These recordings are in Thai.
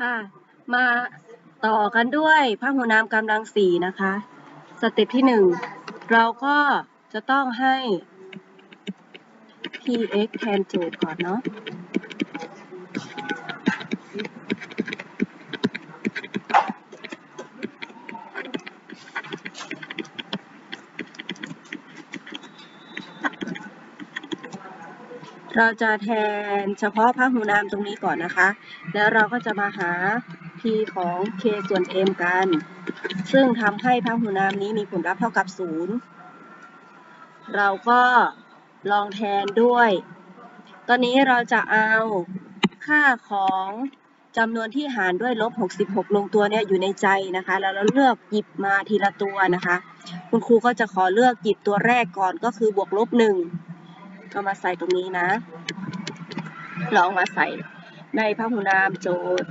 ค่ะ มาต่อกันด้วยพหุนามกำลังสี่นะคะ สเต็ปที่หนึ่งเราก็จะต้องให้ px แทนโจทย์ก่อนเนาะเราจะแทนเฉพาะพหุนามตรงนี้ก่อนนะคะ แล้วเราก็จะมาหา p ของ k ส่วน m กัน ซึ่งทำให้พหุนามนี้มีผลลัพธ์เท่ากับ 0 เราก็ลองแทนด้วย ตอนนี้เราจะเอาค่าของจำนวนที่หารด้วยลบ 66 ลงตัวเนี่ยอยู่ในใจนะคะ แล้วเราเลือกหยิบมาทีละตัวนะคะ คุณครูก็จะขอเลือกหยิบตัวแรกก่อนก็คือบวกลบ1ก็มาใส่ตรงนี้นะ ลองมาใส่ ในพหุนามโจทย์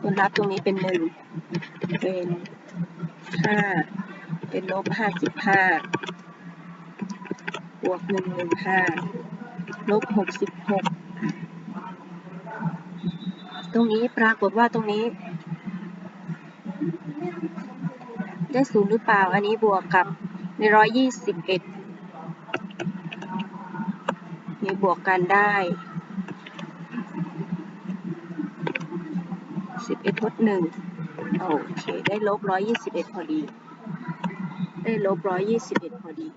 ผลลัพธ์ตรงนี้เป็นหนึ่งเป็นห้าเป็นลบห้าสิบห้าบวกหนึ่งหนึ่งห้าลบหกสิบหก ตรงนี้ปรากฏว่าตรงนี้ได้ศูนย์หรือเปล่า อันนี้บวกกับในร้อยยี่สิบเอ็ดนี่บวกกันได้สิบเอ็ดทดหนึ่งโอเค ได้ลบร้อยยี่สิบเอ็ดพอดี ได้ลบร้อยยี่สิบเอ็ดพอดี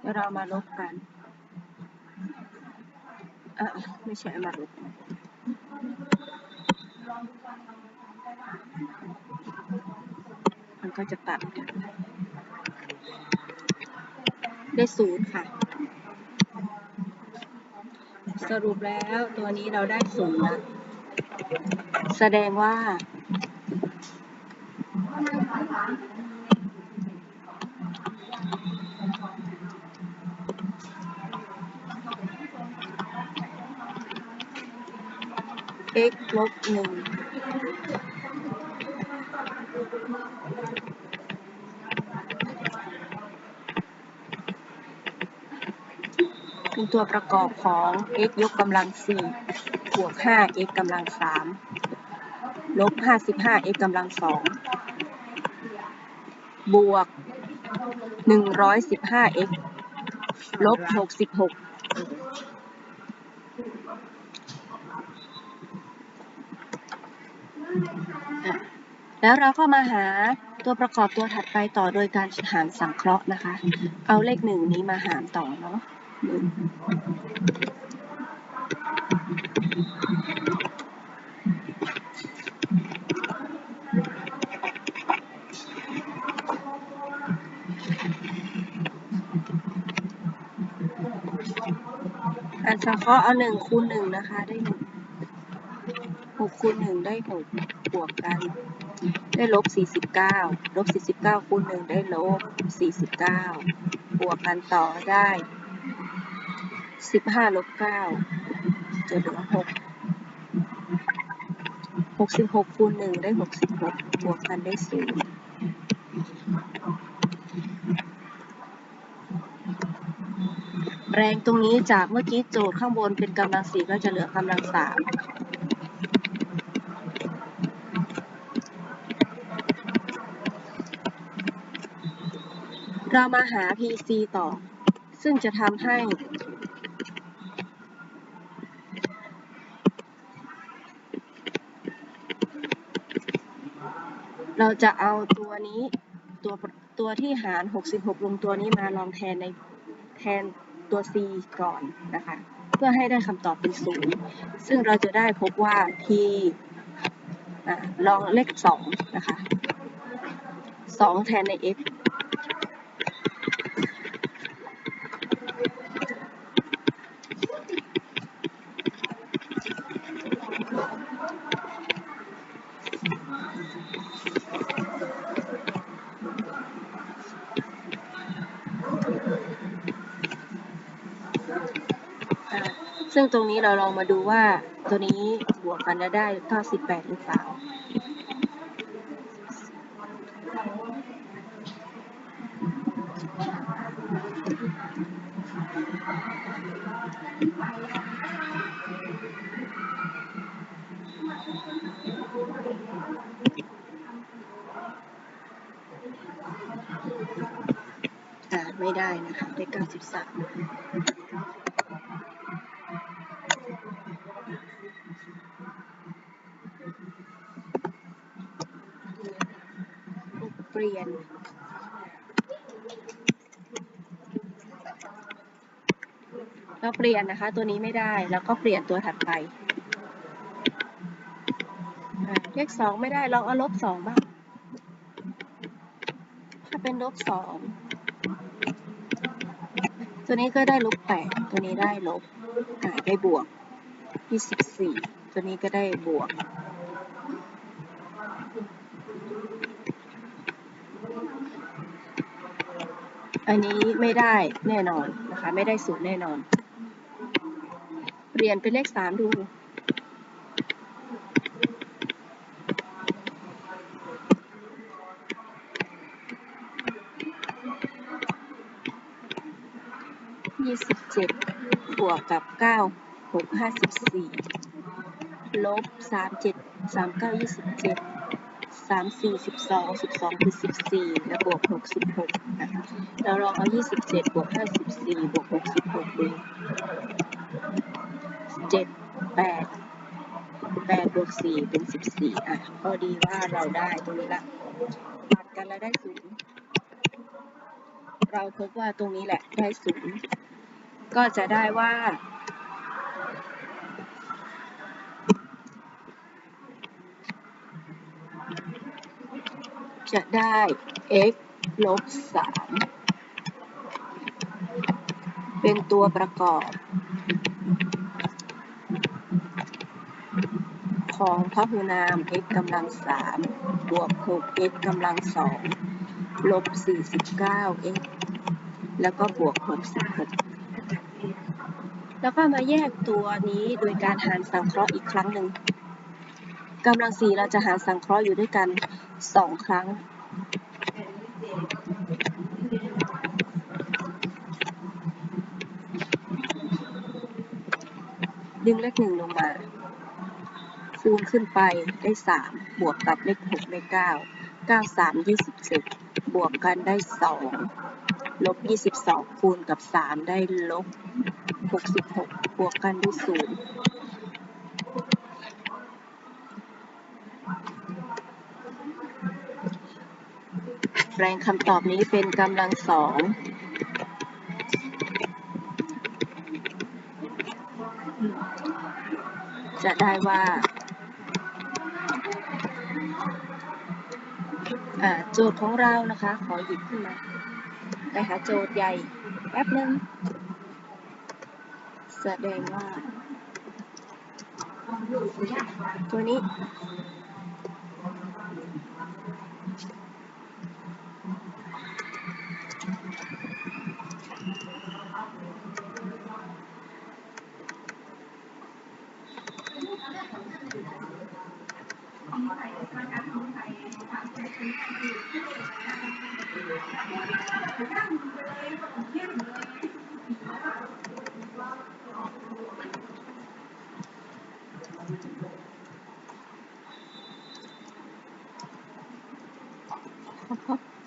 แล้วเรามาลบกัน อะไม่ใช่อามาลบมันก็จะตัดกันได้ศูนย์ค่ะ สรุปแล้วตัวนี้เราได้ศูนย์นะแสดงว่า x ลบหนึ่งเป็นตัวประกอบของ x ยกกำลังสี่บวก 5x กำลังสามลบ 55x กำลังสองบวก 115x ลบ66 อะ แล้วเราก็มาหาตัวประกอบตัวถัดไปต่อโดยการหารสังเคราะห์นะคะ เอาเลขหนึ่งนี้มาหารต่อเนาะหนึ่งหารสังเคราะห์เอาหนึ่งคูณหนึ่งนะคะ ได้หนึ่ง คูณหนึ่งได้หกบวกกัน ได้ลบ49ลบ49คูณ1ได้ลบ49 บวกกันต่อได้ 15ลบ9จะเหลือ6 66คูณ1ได้ 66 บวกกันได้0แรงตรงนี้จากเมื่อกี้โจทย์ข้างบนเป็นกำลังสี่ก็จะเหลือกำลังสาม เรามาหา PC ต่อ ซึ่งจะทำให้ เราจะเอาตัวนี้ตัวตัวที่หาร 66 ลงตัวนี้มาลองแทนในแทนตัว C ก่อนนะคะ เพื่อให้ได้คำตอบเป็นศูนย์ซึ่งเราจะได้พบว่า P อ่ลองเลข 2 นะคะ 2 แทนใน x งตรงนี้เราลองมาดูว่าตัวนี้บวกกันแล้วได้98หรือเปล่าอ่าไม่ได้นะคะได้93 เปลี่ยนเราเปลี่ยนนะคะ ตัวนี้ไม่ได้แล้วก็เปลี่ยนตัวถัดไปเลขสองไม่ได้ลองเอาลบสองบ้าง ถ้าเป็นลบสองตัวนี้ก็ได้ลบแปดตัวนี้ได้ลบอ่าได้บวกยี่สิบสี่ตัวนี้ก็ได้บวก อันนี้ไม่ได้แน่นอนนะคะ ไม่ได้ศูนย์แน่นอน เปลี่ยนเป็นเลขสามดู ยี่สิบเจ็ดบวกกับเก้าหกห้าสิบสี่ลบสามเจ็ดสามเก้ายี่สิบเจ็ด สามสี่สิบสองสิบสองคือสิบสี่แล้วบวกหกสิบหกนะคะเราลองเอายี่สิบเจ็ดบวกห้าสิบสี่บวกหกสิบหกดูเจ็ดแปดแปดบวกสี่เป็นสิบสี่อะพอดีว่าเราได้ตรงนี้ละตัดกันแล้วได้ศูนย์เราพบว่าตรงนี้แหละได้ศูนย์ก็จะได้ว่า จะได้ x ลบ3เป็นตัวประกอบ ของพหุนาม x กำลัง3บวก 6x กำลัง2ลบ 49x แล้วก็บวก66แล้วก็มาแยกตัวนี้โดยการหารสังเคราะห์อีกครั้งหนึ่งกำลังสี่เราจะหารสังเคราะห์อยู่ด้วยกัน สองครั้ง ดึงเลขหนึ่งลงมา คูณขึ้นไปได้สามบวกกับเลขหกได้เก้าเก้าสามยี่สิบเจ็ดบวกกันได้สองลบยี่สิบสองคูณกับสามได้ลบหกสิบหกบวกกันได้ศูนย์ แปลงคำตอบนี้เป็นกำลังสองจะได้ว่าโจทย์ของเรานะคะ ขอหยิบขึ้นมาไปหาโจทย์ใหญ่แป๊บนึงแสดงว่า ตัวนี้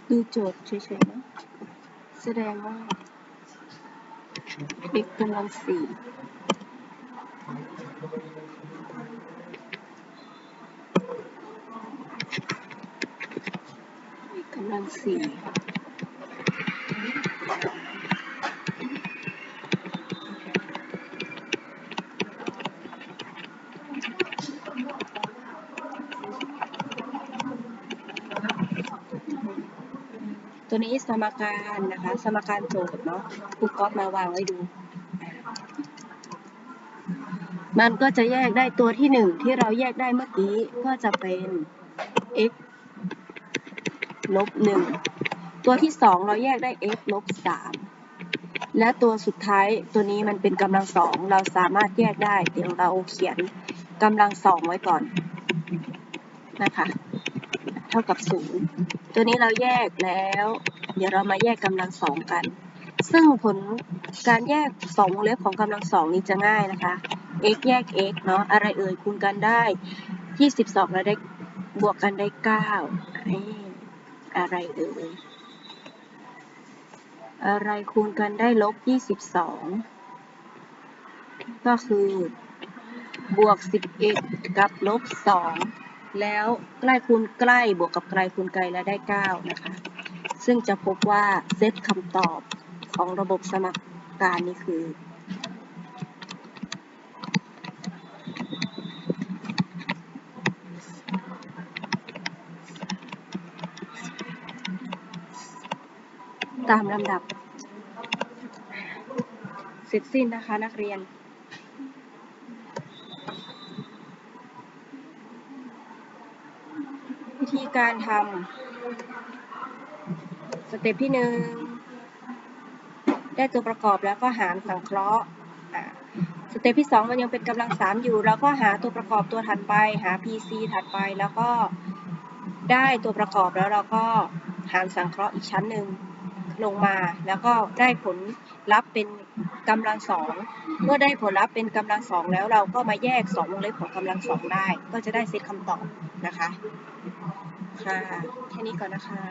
ดูโจทย์เฉยๆนะแสดงว่า x กำลังสี่ ลังสี่ตัวนี้สมการนะคะ สมการโจทย์เนาะครูก๊อฟมาวางไว้ดู มันก็จะแยกได้ตัวที่หนึ่งที่เราแยกได้เมื่อกี้ก็จะเป็น x ลบหนึ่งตัวที่สองเราแยกได้ x ลบสามและตัวสุดท้ายตัวนี้มันเป็นกำลังสองเราสามารถแยกได้ เดี๋ยวเราเขียนกำลังสองไว้ก่อนนะคะ เท่ากับศูนย์ตัวนี้เราแยกแล้ว เดี๋ยวเรามาแยกกำลังสองกัน ซึ่งผลการแยกสองวงเล็บของกำลังสองนี้จะง่ายนะคะ x แยก x เนาะอะไรเอ่ยคูณกันได้ 22 แล้วได้บวกกันได้9เอะไรเอ่ย อะไรคูณกันได้ลบ 22 ก็คือบวก 11 กับลบ 2 แล้วใกล้คูณใกล้บวกกับไกลคูณไกลแล้วได้ 9 นะคะ ซึ่งจะพบว่าเซตคำตอบของระบบสมการนี้คือ ตามลำดับ เสร็จสิ้นนะคะนักเรียน วิธีการทำสเต็ปที่หนึ่งได้ตัวประกอบแล้วก็หารสังเคราะห์อะสเต็ปที่สองมันยังเป็นกำลังสามอยู่เราก็หาตัวประกอบตัวถัดไป หา PC ถัดไป แล้วก็ได้ตัวประกอบแล้วเราก็หารสังเคราะห์อีกชั้นหนึ่ง ลงมาแล้วก็ได้ผลลัพธ์เป็นกำลังสองเมื่อได้ผลลัพธ์เป็นกำลังสองแล้วเราก็มาแยกสองวงเล็บของกำลังสองได้ ก็จะได้เซตคำตอบนะคะค่ะแค่นี้ก่อนนะคะ